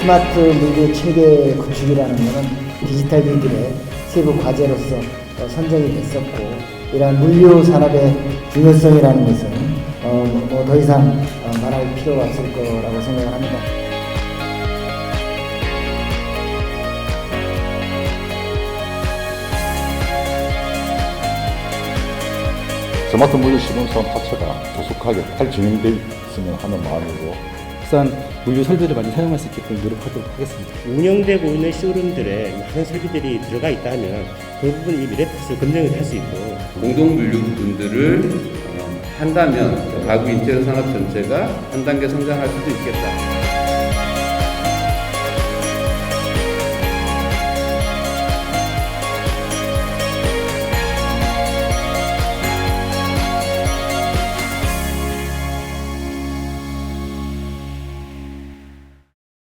스마트 물류 체계 구축이라는 것은 디지털 기술의 세부 과제로서 어, 선정이 됐었고 이러한 물류 산업의 중요성이라는 것은 어, 뭐더 이상 어, 말할 필요가 없을 거라고 생각을 합니다. 스마트 물류 시범 사업 자체가 조속하게 잘 진행되어 있으면 하는 마음으로 국산 물류 설비를 많이 사용할 수 있게끔 노력하도록 하겠습니다. 운영되고 있는 쇼룸들에 많은 설비들이 들어가 있다면 그 부분 이 미래패스 검증을 할 수 있고 공동 물류 분들을 어, 한다면 가구 인테리어 산업 전체가 한 단계 성장할 수도 있겠다.